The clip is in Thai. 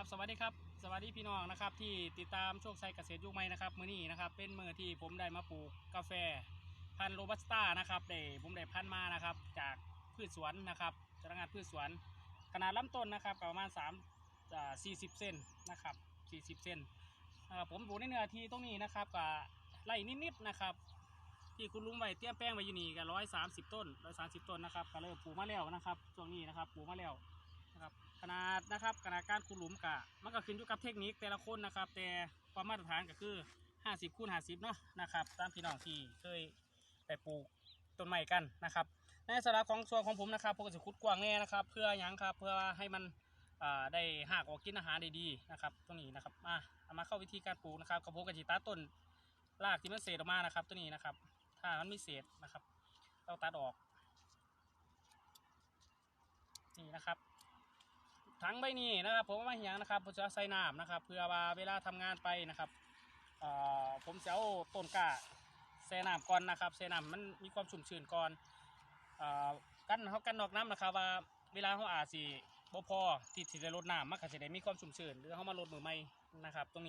ครับสวัสดีครับสวัสดีพี่น้องนะครับที่ติดตามโชคชัยเกษตรยุคใหม่นะครับมื้อนี้นะครับเป็นมื้อที่ผมได้มาปลูกกาแฟพันธุ์โรบัสต้านะครับได้ผมได้พันธุ์มานะครับจากพืชสวนนะครับจากงานพืชสวน ขนาดลำต้นนะครับประมาณ3อ่า40 เซนนะครับ40 เซนนะครับผมปลูกในเนื้อที่ตรงนี้นะครับกับไร่นิดๆนะครับ ที่คุณลุงไว้เตรียแป้งไว้อยู่นี่ก็ร้อยสามสิบต้นร้อยสามสิบต้นนะครับก็เริ่มปลูกมาแล้วนะครับช่วงนี้นะครับปลูกมาแล้ว ครับขนาดนะครับขนาดการขุดหลุมกะมันก็ขึ้นอยู่กับเทคนิคแต่ละคนนะครับ แต่ความมาตรฐานก็คือห้าสิบคูณห้าสิบเนาะนะครับตามพี่น้องที่เคยไปปลูกต้นไม้กันนะครับ ในสำหรับของส่วนของผมนะครับผมก็จะขุดกว้างแน่นะครับ เพื่อยังครับเพื่อให้มันได้หากออกกินอาหารได้ดีนะครับตรงนี้นะครับมาเอามาเข้าวิธีการปลูกนะครับกับผมกระจิตาต้นรากที่มันเศษออกมานะครับ ตัวนี้นะครับ ถ้ามันไมีเศษนะครับเราตัดออกนี่นะครับ ถังใบนี้นะครับ ผมมาเหียงนะครับผมจะใส่น้ำนะครับ เพื่อว่าเวลาทำงานไปนะครับผมจะเอาต้นกาใส่น้ำก่อนนะครับใส่น้ำมันมีความชุ่มชื้นก่อนอกันเขากันนอกน้ำนะครับว่าเวลาเขาอาจสิบ่พอที่ที่จะลดน้ำมันก็จะได้มีความชุ่มชื้นหรือเขามาลดมือไม่นะครับตรงนี้